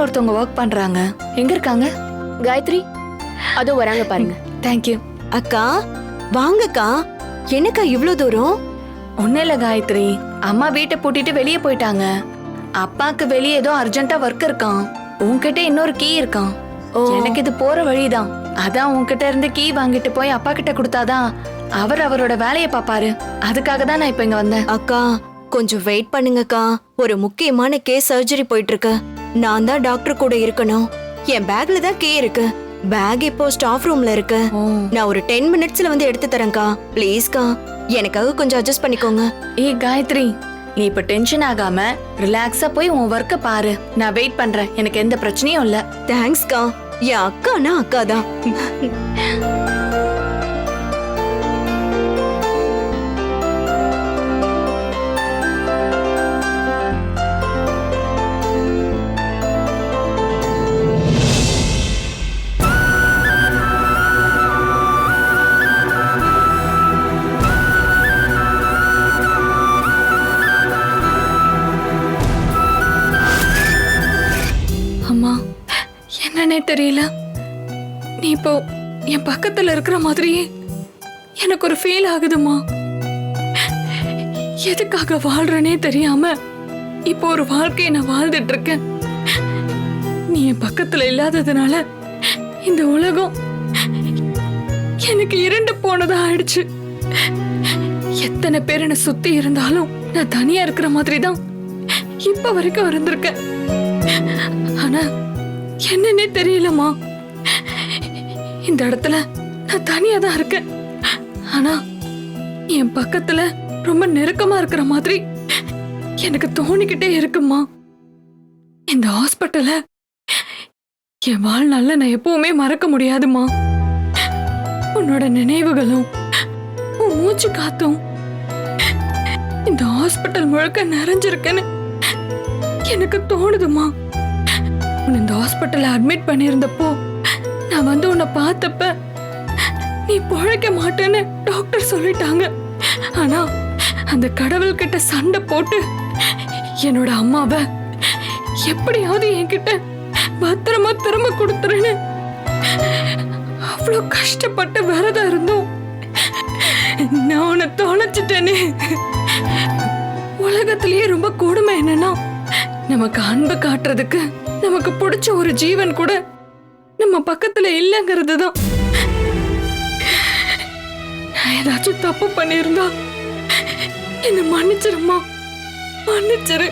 காயத்ரின்னு ஒருத்தவங்க ஒர்க் பண்றாங்க. எங்க இருக்காங்க? காயத்ரி அதோ வராங்க பாருங்க. தேங்க்யூ அக்கா வாங்கக்கா. என்னக்கா இவ்ளோ தூரம்? ஒன்னும் இல்ல காயத்ரி. அம்மா வீட்டை பூட்டிட்டு வெளியே போயிட்டாங்க. அப்பாக்கு வெளியே ஏதோ அர்ஜென்ட்டா ஒர்க் இருக்கான் உன்கிட்ட இன்னொரு கீ இருக்கான். எனக்கு இது போற வழிதான். அதான் உன்கிட்ட இருந்து கீ வாங்கிட்டு போய் அப்பா கிட்ட கொடுத்தாதான் அவர் அவரோட வேலையை பாப்பாரு அதுக்காக தான் நான் இப்ப இங்க வந்தேன். அக்கா கொஞ்சம் வெயிட் பண்ணுங்கக்கா. ஒரு முக்கியமான கேஸ் சர்ஜரி போயிட்டு இருக்கு. நான் தான் டாக்டர் கூட இருக்கணும். என் பேக்ல தான் கே இருக்கு. பேக் இப்போ ஸ்டாஃப் ரூம்ல இருக்கு. நான் ஒரு டென் மினிட்ஸ்ல வந்து எடுத்து தரேன்க்கா. ப்ளீஸ்க்கா. எனக்காக கொஞ்சம் அட்ஜஸ்ட் பண்ணிக்கோங்க. ஏய் காயத்ரி நீ இப்ப டென்ஷன் ஆகாம ரிலாக்ஸா போய் உன் ஒர்க்க பாரு. நான் வெயிட் பண்றேன். எனக்கு எந்த பிரச்சனையும் இல்ல. தேங்க்ஸ்க்கா என் அக்கானா அக்கா தான் தெரியல. நீ இப்போ என் பக்கத்துல இருக்கிற மாதிரியே எனக்கு ஒரு ஃபீல் ஆகுதுமா எதுக்காக வாழ்றேனே தெரியாம இப்போ ஒரு வாழ்க்கையை நான் வாழ்ந்துட்டு இருக்கேன். நீ என் பக்கத்துல இல்லாததுனால இந்த உலகம் எனக்கு இரண்டு போனதா ஆயிடுச்சு. எத்தனை பேர் என்னை சுத்தி இருந்தாலும் நான் தனியா இருக்கிற மாதிரி தான் இப்ப வரைக்கும் இருந்திருக்கேன். ஆனா என்னன்னே தெரியலம்மா. இந்த இடத்துல நான் தனியா தான் இருக்கேன். ஆனா என் பக்கத்துல ரொம்ப நெருக்கமா இருக்கிற மாதிரி எனக்கு தோணிக்கிட்டே இருக்குமா இந்த ஹாஸ்பிட்டல என் வாழ்நாள்ல நான் எப்பவுமே மறக்க முடியாதுமா உன்னோட நினைவுகளும் உன் மூச்சு காத்தும் இந்த ஹாஸ்பிட்டல் முழுக்க நிறைஞ்சிருக்குன்னு எனக்கு தோணுதுமா உன்னை இந்த ஹாஸ்பிட்டல்ல அட்மிட் பண்ணியிருந்தப்போ நான் வந்து உன்னை பார்த்தப்ப நீ பொழைக்க மாட்டேன்னு டாக்டர் சொல்லிட்டாங்க. ஆனா அந்த கடவுள் கிட்ட சண்டை போட்டு என்னோட அம்மாவை எப்படியாவது என்கிட்ட பத்திரமா திரும்ப கொடுத்துருன்னு அவ்வளோ கஷ்டப்பட்டு விரதம் இருந்தோம். நான் உன்னை தொலைச்சிட்டேனே. உலகத்திலேயே ரொம்ப கொடுமை என்னன்னா நமக்கு அன்பு காட்டுறதுக்கு நமக்கு பிடிச்ச ஒரு ஜீவன் கூட நம்ம பக்கத்துல இல்லைங்கிறது தான் நான் ஏதாச்சும் தப்பு பண்ணியிருந்தா என்ன மன்னிச்சிருமா மன்னிச்சிரு.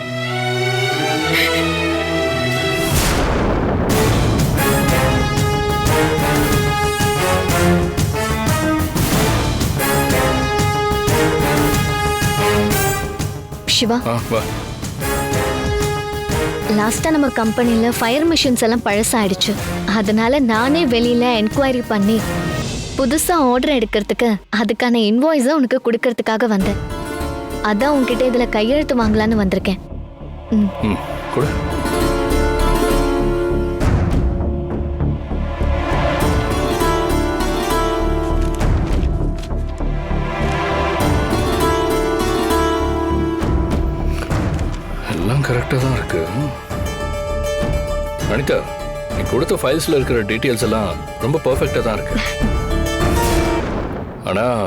சிவா. வா. லாஸ்டா நம்ம கம்பெனியில் ஃபயர் மிஷின்ஸ் எல்லாம் பழசாயிடுச்சு. அதனால நானே வெளியில என்கொயரி பண்ணி புதுசா ஆர்டர் எடுக்கிறதுக்கு அதுக்கான இன்வாய்ஸை உனக்கு கொடுக்கறதுக்காக வந்தேன். அதான் உன்கிட்ட இதுல கையெழுத்து வாங்கலான்னு வந்திருக்கேன். ம். ம் கொடு. கரெக்டாக தான் இருக்கு. அனிதா நீ கொடுத்த ஃபைல்ஸில் இருக்கிற டீட்டெயில்ஸ் எல்லாம் ரொம்ப பர்ஃபெக்டாக தான் இருக்கு. ஆனால்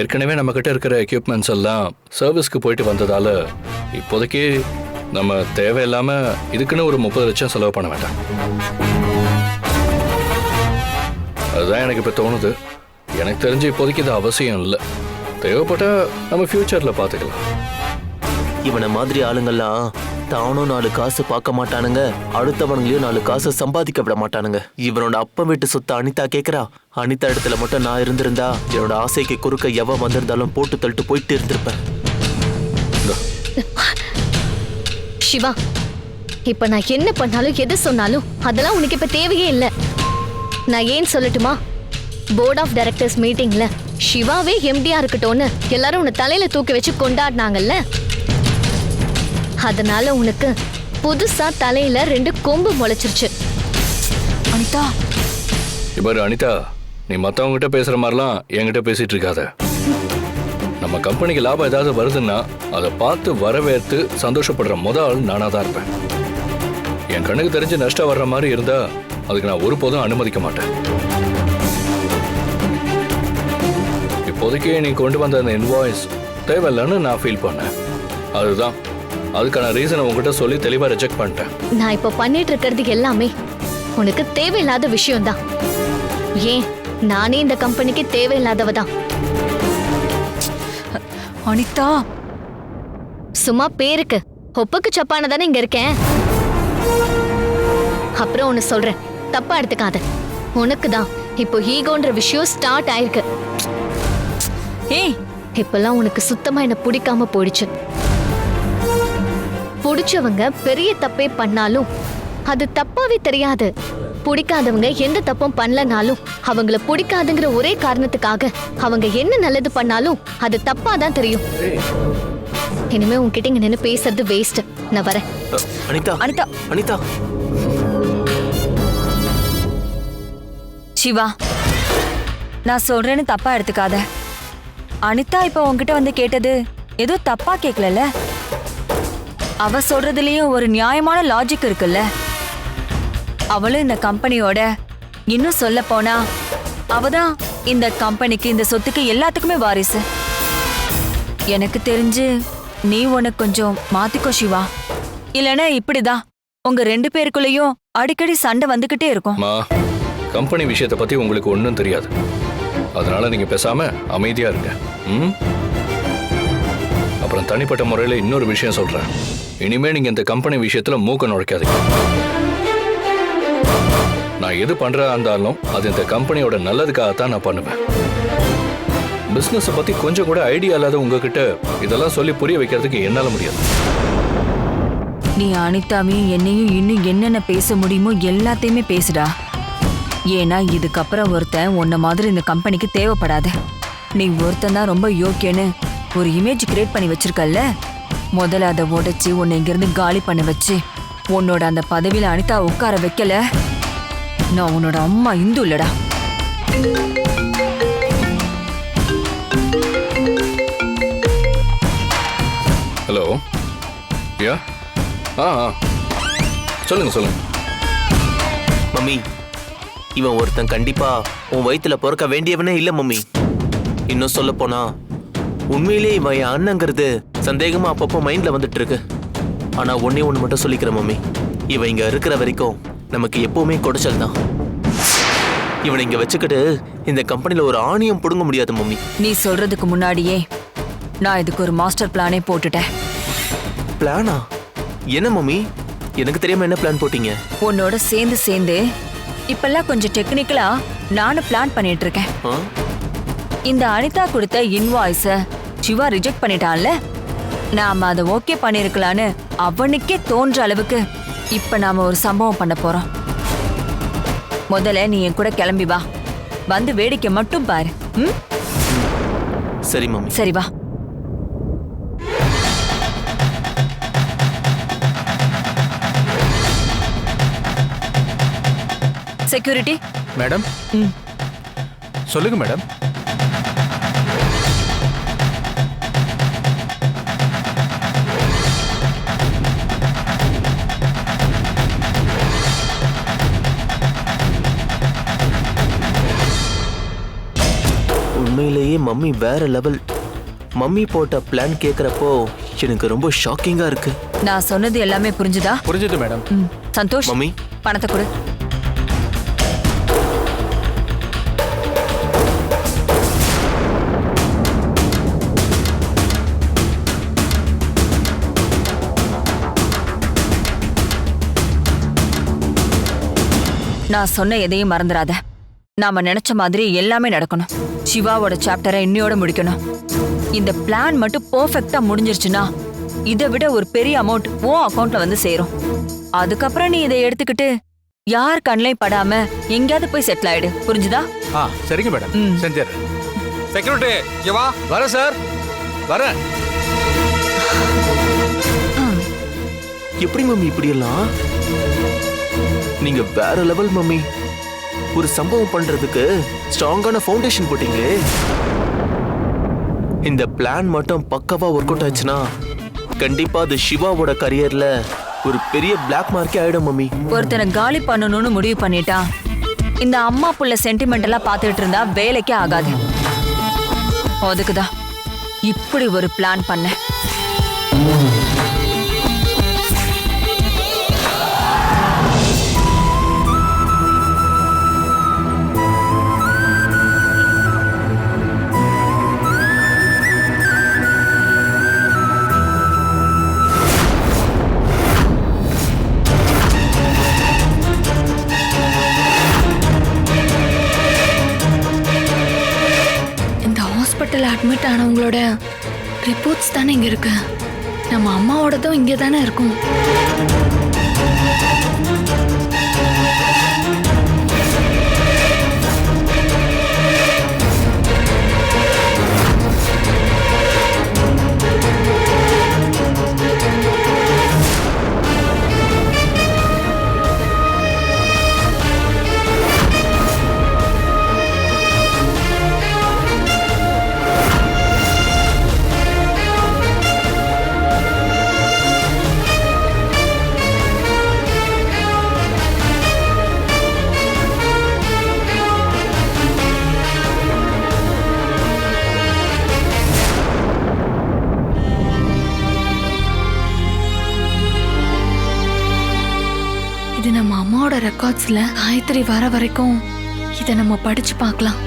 ஏற்கனவே நம்மக்கிட்ட இருக்கிற எக்யூப்மெண்ட்ஸ் எல்லாம் சர்வீஸ்க்கு போயிட்டு வந்ததால இப்போதைக்கு நம்ம தேவையில்லாமல் இதுக்குன்னு ஒரு முப்பது லட்சம் செலவு பண்ண வேண்டாம். அதுதான் எனக்கு இப்போ தோணுது. எனக்கு தெரிஞ்சு இப்போதைக்கு இது அவசியம் இல்லை. தேவைப்பட்டா நம்ம ஃப்யூச்சரில் பார்த்துக்கலாம் இவனை மாதிரி ஆளுங்கள்லாம் தானும் நாலு காசு பார்க்க மாட்டானுங்க. அடுத்தவனுங்களையும் நாலு காசு சம்பாதிக்க விட மாட்டானுங்க. இவனோட அப்பா வீட்டு சொத்தை அனிதா கேக்குறா. அனிதா இடத்துல மட்டும் நான் இருந்திருந்தா என்னோட ஆசைக்கு குறுக்க எவன் வந்திருந்தாலும் போட்டு தள்ளிட்டு போயிட்டு இருந்திருப்பேன் சிவா இப்ப நான் என்ன பண்ணாலும் எது சொன்னாலும் அதெல்லாம் உனக்கு இப்ப தேவையே இல்ல. நான் ஏன் சொல்லட்டுமா? போர்ட் ஆஃப் டைரக்டர்ஸ் மீட்டிங்ல சிவாவே எம்டியா இருக்கட்டும்னு எல்லாரும் உன்னை தலையில தூக்கி வச்சு கொண்டாடினாங்கல்ல? அதனால உனக்கு புதுசா தலையில ரெண்டு கொம்பு முளைச்சிருச்சு. அனிதா. இவர் அனிதா நீ மற்றவங்ககிட்ட பேசுகிற மாதிரிலாம் என்கிட்ட பேசிட்டு இருக்காத. நம்ம கம்பெனிக்கு லாபம் ஏதாவது வருதுன்னா அதை பார்த்து வரவேற்று சந்தோஷப்படுற முத ஆள் நானாக தான் இருப்பேன். என் கண்ணுக்கு தெரிஞ்சு நஷ்டம் வர்ற மாதிரி இருந்தா அதுக்கு நான் ஒருபோதும் அனுமதிக்க மாட்டேன். இப்போதைக்கு நீ கொண்டு வந்த அந்த இன்வாய்ஸ் தேவையில்லைன்னு நான் ஃபீல் பண்ணேன். அதுதான் அதுக்கான ரீசனை உங்ககிட்ட சொல்லி தெளிவாக ரிஜெக்ட் பண்ணிட்டேன். நான் இப்போ பண்ணிட்டு இருக்கிறது எல்லாமே உனக்கு தேவையில்லாத விஷயம்தான். ஏன்? நானே இந்த கம்பெனிக்கு தேவையில்லாதவ தான் அனிதா. சும்மா பேருக்கு. ஒப்புக்கு சப்பான தானே இங்க இருக்கேன். அப்புறம் ஒன்னு சொல்றேன். தப்பா எடுத்துக்காத. உனக்கு தான் இப்போ ஈகோன்ற விஷயம் ஸ்டார்ட் ஆயிருக்கு. ஏய். இப்பெல்லாம் உனக்கு சுத்தமா என்ன பிடிக்காம போயிடுச்சு. பிடிச்சவங்க பெரிய தப்பே பண்ணாலும் அது தப்பாவே தெரியாது. பிடிக்காதவங்க எந்த தப்பும் பண்ணலனாலும் அவங்கள பிடிக்காதுங்கிற ஒரே காரணத்துக்காக அவங்க என்ன நல்லது பண்ணாலும் அது தப்பா தான் தெரியும். இனிமே உன்கிட்ட இங்க நின்னு பேசுறது வேஸ்ட் நான் வரேன். அனிதா. அனிதா. அனிதா. சிவா நான் சொல்றேன்னு தப்பா எடுத்துக்காத. அனிதா இப்ப உன்கிட்ட வந்து கேட்டது ஏதோ தப்பா கேட்கலல அவ சொல்றதுலயும் ஒரு நியாயமான லாஜிக் இருக்குல்ல? அவளும் இந்த கம்பெனியோட இன்னும் சொல்ல போனா அவதான் இந்த கம்பெனிக்கு இந்த சொத்துக்கு எல்லாத்துக்குமே வாரிசு. எனக்கு தெரிஞ்சு நீ உனக்கு கொஞ்சம் மாத்திக்கோ சிவா. இல்லைன்னா இப்படிதான். உங்க ரெண்டு பேருக்குள்ளயும் அடிக்கடி சண்டை வந்துகிட்டே இருக்கும். கம்பெனி விஷயத்தை பற்றி உங்களுக்கு ஒன்றும் தெரியாது. அதனால நீங்கள் பேசாம அமைதியாக இருங்க. ம்? அப்புறம் தனிப்பட்ட முறையில் இன்னொரு விஷயம் சொல்கிறேன் இனிமேல் நீங்கள் இந்த கம்பெனி விஷயத்தில் மூக்க நுழைக்காதீங்க. நான் எது பண்ணுறதா இருந்தாலும் அது இந்த கம்பெனியோட நல்லதுக்காகத்தான் நான் பண்ணுவேன். பிஸ்னஸை பற்றி கொஞ்சம் கூட ஐடியா இல்லாத உங்ககிட்ட இதெல்லாம் சொல்லி புரிய வைக்கிறதுக்கு என்னால் முடியாது. நீ அனிதாவையும் என்னையும் இன்னும் என்னென்ன பேச முடியுமோ எல்லாத்தையுமே பேசுடா. ஏன்னா இதுக்கப்புறம் ஒருத்தன் உன்ன மாதிரி இந்த கம்பெனிக்கு தேவைப்படாது. நீ ஒருத்தன் தான் ரொம்ப யோக்கியன்னு ஒரு இமேஜ் கிரியேட் பண்ணி வச்சிருக்கல்ல? முதல்ல அதை உடைச்சு உன்னை இங்கிருந்து காலி பண்ண வச்சு உன்னோட அந்த பதவியில அனிதா உட்கார வைக்கல. நான் உன்னோட அம்மா இந்து இல்லடா. ஹலோ யா ஆ ஆ. சொல்லுங்கள் சொல்லுங்கள் மம்மி இவன் ஒருத்தன் கண்டிப்பா உன் வயித்துல பிறக்க வேண்டியவனே இல்ல மம்மி. இன்னும் சொல்ல போனா உண்மையிலே இவன் என் அண்ணங்கிறது சந்தேகமா அப்பப்போ மைண்ட்ல வந்துட்டு இருக்கு ஆனா ஒன்னே ஒண்ணு மட்டும் சொல்லிக்கிறேன் மம்மி. இவன் இங்க இருக்கிற வரைக்கும் நமக்கு எப்பவுமே குடைச்சல் தான். இவனை இங்க வச்சுக்கிட்டு இந்த கம்பெனில ஒரு ஆணியம் புடுங்க முடியாது மம்மி. நீ சொல்றதுக்கு முன்னாடியே நான் இதுக்கு ஒரு மாஸ்டர் பிளானே போட்டுட்டேன். பிளானா என்ன மம்மி? எனக்கு தெரியாம என்ன பிளான் போட்டீங்க? உன்னோட சேர்ந்து சேர்ந்து இப்பெல்லாம் கொஞ்சம் டெக்னிக்கலா நானும் பிளான் பண்ணிட்டு இருக்கேன்? இந்த அனிதா கொடுத்த இன்வாய்ஸ சிவா ரிஜெக்ட் பண்ணிட்டான்ல? நாம அதை ஓகே பண்ணிருக்கலான்னு அவனுக்கே தோன்ற அளவுக்கு இப்ப நாம ஒரு சம்பவம் பண்ண போறோம். முதல்ல நீ என் கூட கிளம்பி வா. வந்து வேடிக்கை மட்டும் பாரு. ம்? சரி மம்மி. சரி வா. Security madam? ம். சொல்லுங்க மேடம். உண்மையிலேயே மம்மி வேற லெவல் மம்மி போட்ட பிளான் கேக்குறப்போ எனக்கு ரொம்ப ஷாக்கிங்கா இருக்கு. நான் சொன்னது எல்லாமே புரிஞ்சுதா? புரிஞ்சது மேடம் ம் சந்தோஷ் மம்மி. பணத்தை கொடு. நான் சொன்ன எதையும் மறந்துடாத நாம நினைச்ச மாதிரி எல்லாமே நடக்கணும். சிவாவோட சாப்டரை இன்னையோட முடிக்கணும். இந்த பிளான் மட்டும் பெர்ஃபெக்ட்டா முடிஞ்சிருச்சுன்னா இதை விட ஒரு பெரிய அமௌண்ட் உன் அக்கவுண்ட்ல வந்து சேரும். அதுக்கப்புறம் நீ இதை எடுத்துக்கிட்டு யார் கண்ணையும் படாம எங்கேயாவது போய் செட்டில் ஆயிடு. புரிஞ்சுதா? ஆ சரிங்க மேடம். ம். செஞ்சிடுறேன். செக்யூரிட்டி இங்க வா வரேன் சார் வரேன். எப்படி மம்மி இப்படி எல்லாம் நீங்க வேற லெவல் மம்மி. ஒரு சம்பவம் பண்றதுக்கு ஸ்ட்ராங்கான ஃபவுண்டேஷன் போட்டீங்களே. இந்த பிளான் மட்டும் பக்கவா ஒர்க் அவுட் ஆச்சுன்னா கண்டிப்பா அது சிவாவோட கரியர்ல ஒரு பெரிய பிளாக் மார்க்கே ஆயிடும் மம்மி. ஒருத்தனை காலி பண்ணணும்னு முடிவு பண்ணிட்டா இந்த அம்மா புள்ள சென்டிமெண்டலா எல்லாம் பார்த்துட்டு இருந்தா வேலைக்கே ஆகாது. அதுக்குதான் இப்படி ஒரு பிளான் பண்ணேன். அவங்களோட ரிப்போர்ட்ஸ் தானே இங்கே இருக்கு. நம்ம அம்மாவோடதும் இங்கே தானே இருக்கும். ரெக்கார்ட்ஸ்ல காயத்ரி வர வரைக்கும் இதை நம்ம படிச்சு பார்க்கலாம்.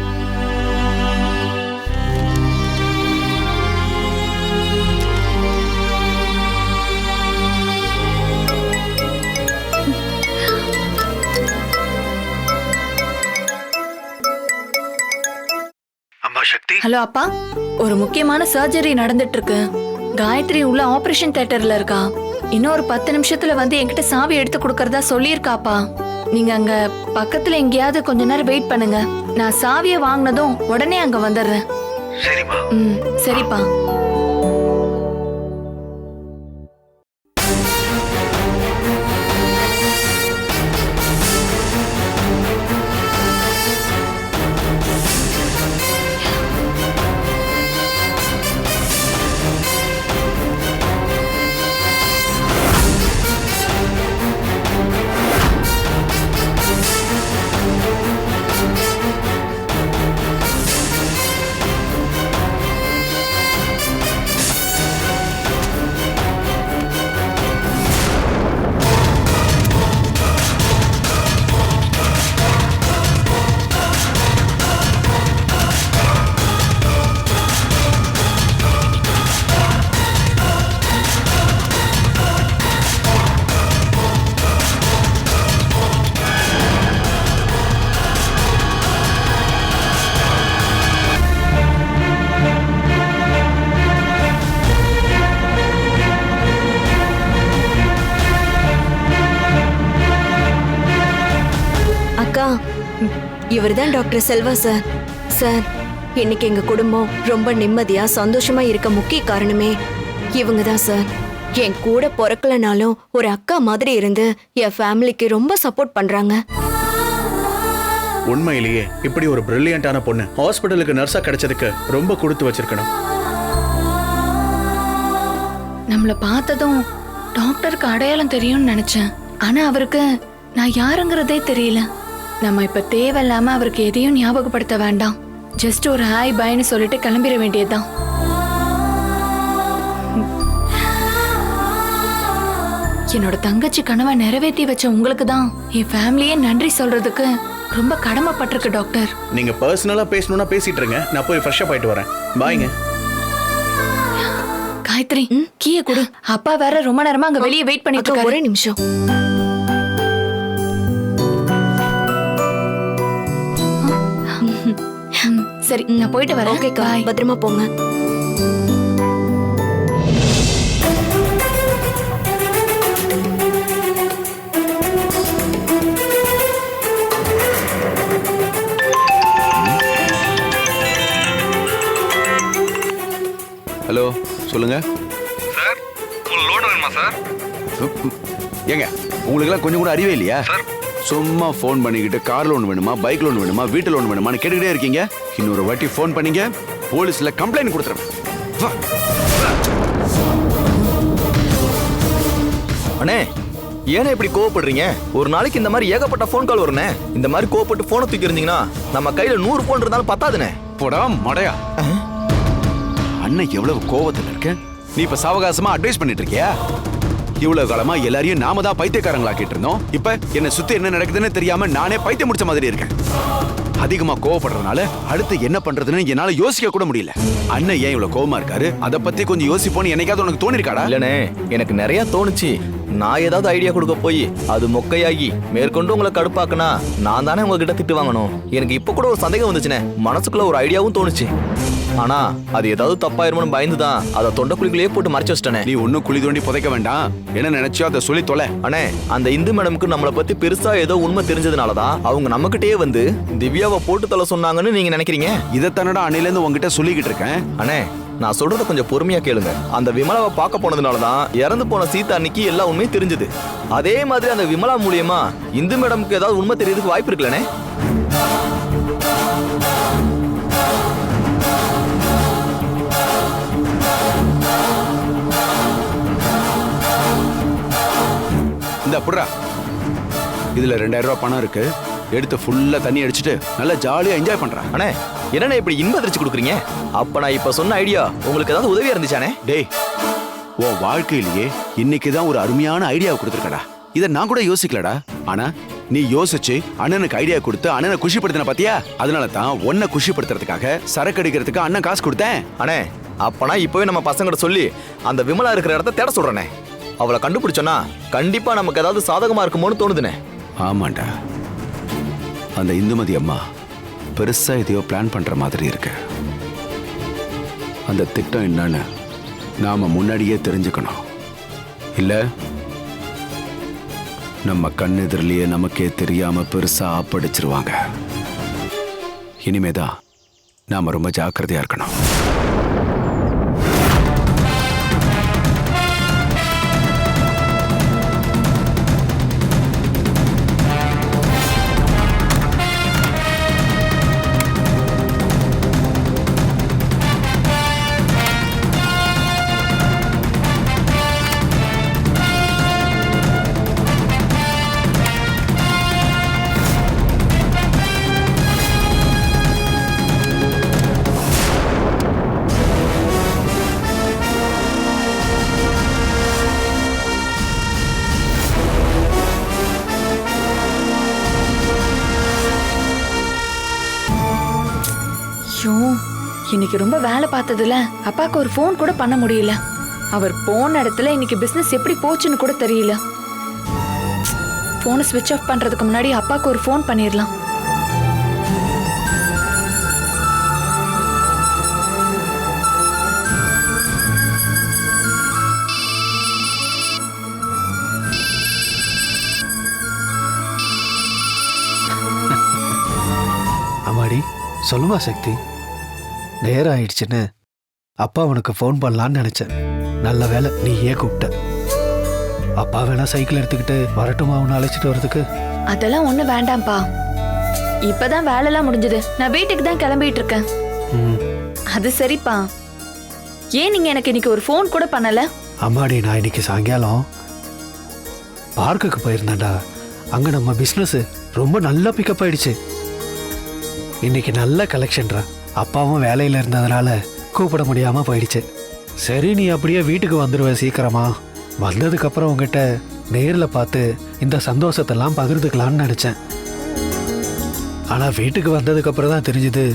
ஹலோ அப்பா ஒரு முக்கியமான சர்ஜரி நடந்துட்டு இருக்கு காயத்ரி உள்ள ஆபரேஷன் தியேட்டர்ல இருக்கா. இன்னும் ஒரு பத்து நிமிஷத்துல வந்து என்கிட்ட சாவி எடுத்து கொடுக்கறதா சொல்லியிருக்காப்பா. நீங்க அங்க பக்கத்துல எங்கேயாவது கொஞ்ச நேரம் வெயிட் பண்ணுங்க. நான் சாவியை வாங்கினதும் உடனே அங்க வந்துடுறேன். சரிப்பா ம் சரிப்பா. அக்கா இவர்தான் டாக்டர் செல்வா சார். சார் இன்னைக்கு எங்க குடும்பம் ரொம்ப நிம்மதியா சந்தோஷமா இருக்க முக்கிய காரணமே இவங்க தான் சார். என் கூட பிறக்கலனாலும் ஒரு அக்கா மாதிரி இருந்து என் ஃபேமிலிக்கு ரொம்ப சப்போர்ட் பண்றாங்க. உண்மையிலேயே இப்படி ஒரு பிரில்லியண்டான பொண்ணு ஹாஸ்பிட்டலுக்கு நர்ஸா கிடைச்சதுக்கு ரொம்ப கொடுத்து வச்சிருக்கணும். நம்மள பார்த்ததும் டாக்டருக்கு அடையாளம் தெரியும்னு நினைச்சேன். ஆனா அவருக்கு நான் யாருங்கிறதே தெரியல. நம்ம இப்ப தேவையில்லாம அவருக்கு எதையும் ஞாபகப்படுத்த வேண்டாம். ஜஸ்ட் ஒரு ஹாய் பாய்னு சொல்லிட்டு கிளம்பிட வேண்டியதுதான். என்னோட தங்கச்சி கனவை நிறைவேற்றி வச்ச உங்களுக்கு தான் என் ஃபேமிலியே நன்றி சொல்றதுக்கு ரொம்ப கடமைப்பட்டிருக்கு டாக்டர். நீங்க பர்சனலா பேசணும்னா பேசிட்டு இருங்க நான் போய் ஃப்ரெஷ்ஷா போயிட்டு வரேன். பாய்ங்க காயத்ரி கீய கொடு. அப்பா வேற ரொம்ப நேரமா அங்க வெளியே வெயிட் பண்ணிட்டு இருக்காரு. ஒரே நிமிஷம். சரி நான் போயிட்டு வரேன். ஓகேக்கா. பத்திரமா போங்க. ஹலோ சொல்லுங்க. சார் ஒரு லோன் வேணுமா சார்? ஏங்க உங்களுக்கெல்லாம் கொஞ்சம் கூட அறிவே இல்லையா? சும்மா ஃபோன் பண்ணிக்கிட்டு கார் லோன் வேணுமா பைக் லோன் வேணுமா வீட்டு லோன் வேணுமான்னு கேட்டுக்கிட்டே இருக்கீங்க? இன்னொரு வாட்டி ஃபோன் பண்ணீங்க போலீஸ்ல கம்ப்ளைண்ட் கொடுத்துறேன் வா. அண்ணே ஏன்னா இப்படி கோவப்படுறீங்க? ஒரு நாளைக்கு இந்த மாதிரி ஏகப்பட்ட ஃபோன் கால் வரும்னே. இந்த மாதிரி கோவப்பட்டு போனை தூக்கி இருந்தீங்கன்னா நம்ம கையில நூறு ஃபோன் இருந்தாலும் பத்தாதுனே போடா மடையா. அண்ணன் எவ்வளவு கோவத்துல இருக்க நீ இப்ப சாவகாசமா அட்வைஸ் பண்ணிட்டு இருக்கியா? இவ்வளவு காலமா எல்லாரையும் நாம தான் பைத்தியக்காரங்களா கேட்டிருந்தோம். இப்ப என்ன சுத்தி என்ன நடக்குதுன்னு தெரியாம நானே பைத்தியம் முடிச்ச மாதிரி இருக்கேன். அதிகமா கோவப்படுறதுனால அடுத்து என்ன பண்றதுன்னு என்னால யோசிக்க கூட முடியல. அண்ணன் ஏன் இவ்வளவு கோவமா இருக்காரு? அதை பத்தி கொஞ்சம் யோசிப்போன்னு என்னைக்காவது உனக்கு தோணிருக்காடா? இல்லனே எனக்கு நிறைய தோணுச்சு. நான் ஏதாவது ஐடியா கொடுக்க போய் அது மொக்கையாகி மேற்கொண்டு உங்களை கடுப்பாக்குனா நான் தானே உங்ககிட்ட திட்டு வாங்கணும். எனக்கு இப்ப கூட ஒரு சந்தேகம் வந்துச்சுனே. மனசுக்குள்ள ஒரு ஐடியாவும் தோணுச்சு. ஆனா அது ஏதாவது தப்பாயிருமோன்னு பயந்து தான் அதை தொண்டைக்குழிக்குள்ளேயே போட்டு மறைச்சு வச்சிட்டேனே. நீ ஒன்னும் குழி தோண்டி புதைக்க வேண்டாம். என்ன நினைச்சோ அதை சொல்லி தொலை. அண்ணே அந்த இந்து மேடம்க்கு நம்மளை பத்தி பெருசா ஏதோ உண்மை தெரிஞ்சதுனால தான் அவங்க நம்மகிட்டயே வந்து திவ்யாவை போட்டு தள்ள சொன்னாங்கன்னு நீங்க நினைக்கிறீங்க? இதைத்தானடா அன்னையில இருந்து உங்ககிட்ட சொல்லிக்கிட்டு இருக்கேன். அண்ணே நான் சொல்றத கொஞ்சம் பொறுமையா கேளுங்க. அந்த விமலாவை பார்க்க போனதுனால தான் இறந்து போன சீதா அன்னைக்கு எல்லா உண்மையும் தெரிஞ்சது. அதே மாதிரி அந்த விமலா மூலியமா இந்து மேடம்க்கு ஏதாவது உண்மை தெரியறதுக்கு வாய்ப்பு இருக்கலனே இந்த புடுறா இதுல ரெண்டாயிரம் ரூபாய் பணம் இருக்கு. எடுத்து ஃபுல்லா தண்ணி அடிச்சிட்டு நல்லா ஜாலியா என்ஜாய் பண்றான். அண்ணே என்னண்ணே இப்படி இன்ப அதிர்ச்சி கொடுக்குறீங்க? அப்ப நான் இப்ப சொன்ன ஐடியா உங்களுக்கு ஏதாவது உதவியா இருந்துச்சானே டேய் உன் வாழ்க்கையிலேயே இன்னைக்கு தான் ஒரு அருமையான ஐடியா கொடுத்துருக்கடா இதை நான் கூட யோசிக்கலடா. ஆனா நீ யோசிச்சு அண்ணனுக்கு ஐடியா கொடுத்து அண்ணனை குஷிப்படுத்தின பாத்தியா? அதனால தான் உன்னை குஷிப்படுத்துறதுக்காக சரக்கு அடிக்கிறதுக்கு அண்ணன் காசு கொடுத்தேன். அண்ணே அப்பனா இப்பவே நம்ம பசங்கிட்ட சொல்லி அந்த விமலா இருக்கிற இடத்த தேட சொல்றேனே அவளை கண்டுபிடிச்சோன்னா கண்டிப்பா நமக்கு ஏதாவது சாதகமா இருக்குமோன்னு தோணுதுனே ஆமாண்டா. அந்த இந்துமதி அம்மா பெருசா எதையோ பிளான் பண்ற மாதிரி இருக்கு. அந்த திட்டம் என்னன்னு நாம முன்னாடியே தெரிஞ்சுக்கணும். இல்ல? நம்ம கண்ணெதிரிலேயே நமக்கே தெரியாம பெருசா ஆப்படிச்சிருவாங்க. இனிமேதான் நாம ரொம்ப ஜாக்கிரதையா இருக்கணும். இன்னைக்கு ரொம்ப வேலை பார்த்ததுல. அப்பாக்கு ஒரு ஃபோன் கூட பண்ண முடியல. அவர் போன இடத்துல இன்னைக்கு பிசினஸ் எப்படி போச்சுன்னு கூட தெரியல. போனை ஸ்விட்ச் ஆஃப் பண்றதுக்கு முன்னாடி அப்பாக்கு ஒரு ஃபோன் பண்ணிடலாம் அம்மாடி சொல்லுமா சக்தி? நேரம் ஆயிடுச்சுன்னு அப்பா உனக்கு ஃபோன் பண்ணலான்னு நினைச்சேன். நல்ல வேலை நீ ஏன் கூப்பிட்ட. அப்பா வேணா சைக்கிள் எடுத்துக்கிட்டு வரட்டுமா உன்னை அழைச்சிட்டு வரதுக்கு அதெல்லாம் ஒண்ணும் வேண்டாம்ப்பா. இப்பதான் வேலைலாம் முடிஞ்சது. நான் வீட்டுக்கு தான் கிளம்பிட்டு இருக்கேன். ம். அது சரிப்பா. ஏன் நீங்க எனக்கு இன்னைக்கு ஒரு ஃபோன் கூட பண்ணல? அம்மாடி நான் இன்னைக்கு சாயங்காலம் பார்க்குக்கு போயிருந்தேன்டா. அங்கே நம்ம பிஸ்னஸ் ரொம்ப நல்லா பிக்கப் ஆயிடுச்சு. இன்னைக்கு நல்ல கலெக்ஷன்ரா அப்பாவும் வேலையில் இருந்ததுனால கூப்பிட முடியாமல் போயிடுச்சு. சரி நீ அப்படியே வீட்டுக்கு வந்துடுவ சீக்கிரமா. வந்ததுக்கப்புறம் உங்ககிட்ட நேரில் பார்த்து இந்த சந்தோஷத்தெல்லாம் பகிர்ந்துக்கலான்னு நினச்சேன். ஆனால் வீட்டுக்கு வந்ததுக்கப்புறம் தான் தெரிஞ்சுது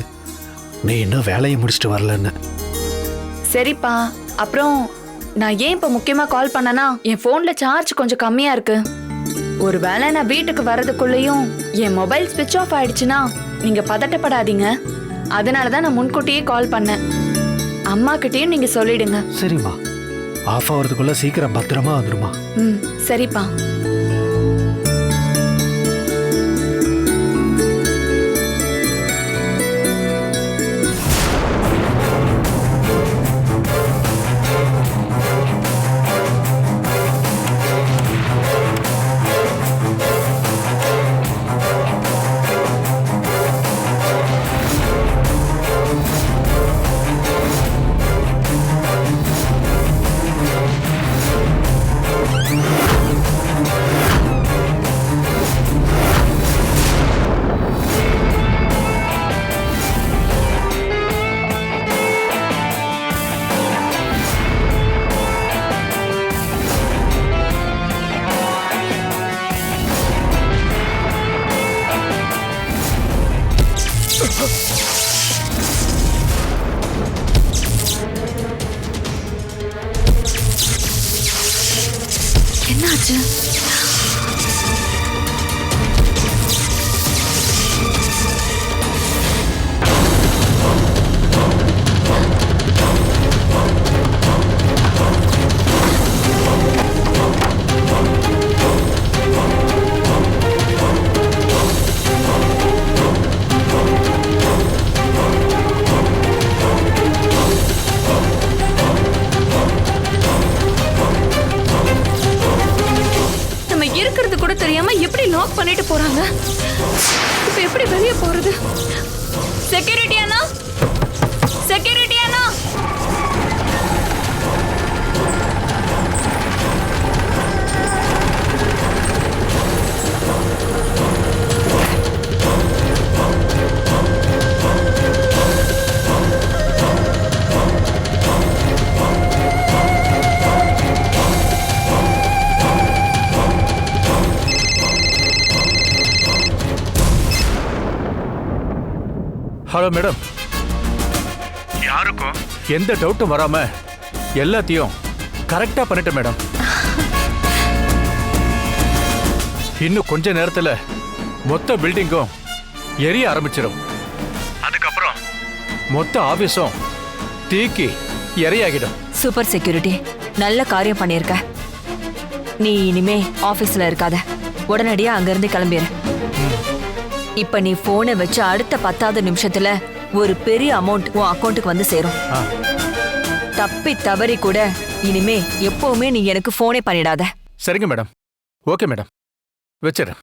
நீ இன்னும் வேலையை முடிச்சுட்டு வரலன்னு. சரிப்பா அப்புறம் நான் ஏன் இப்போ முக்கியமாக கால் பண்ணனா என் ஃபோனில் சார்ஜ் கொஞ்சம் கம்மியாக இருக்கு. ஒருவேளை நான் வீட்டுக்கு வர்றதுக்குள்ளேயும் என் மொபைல் ஸ்விட்ச் ஆஃப் ஆயிடுச்சுன்னா நீங்கள் பதட்டப்படாதீங்க. அதனால தான் நான் முன்கூட்டியே கால் பண்ணேன். அம்மா கிட்டயும் நீங்க சொல்லிடுங்க. சரிம்மா. ஆஃப் ஆகிறதுக்குள்ள சீக்கிரம் பத்திரமா வந்துடுமா ம் சரிப்பா. Just. Security hello madam. யாருக்கும்? எந்த டவுட்டும் வராம எல்லாத்தையும் கரெக்டா பண்ணிட்டேன் மேடம். இன்னும் கொஞ்ச நேரத்துல மொத்த பில்டிங்கும் எரிய ஆரம்பிச்சிடும் அதுக்கப்புறம்? மொத்த ஆபீஸும் தீக்கி இரையாகிடும் சூப்பர் செக்யூரிட்டி. நல்ல காரியம் பண்ணியிருக்க. நீ இனிமே ஆபீஸ்ல இருக்காத. உடனடியா அங்கிருந்து கிளம்பிடு இப்ப நீ போனை வச்சு அடுத்த பத்தாவது நிமிஷத்துல ஒரு பெரிய அமௌண்ட் உன் அக்கௌண்ட்டுக்கு வந்து சேரும். தப்பி தவறி கூட இனிமே எப்பவுமே நீ எனக்கு போனே பண்ணிடாத. சரிங்க மேடம் ஓகே மேடம் வச்சிடறேன்.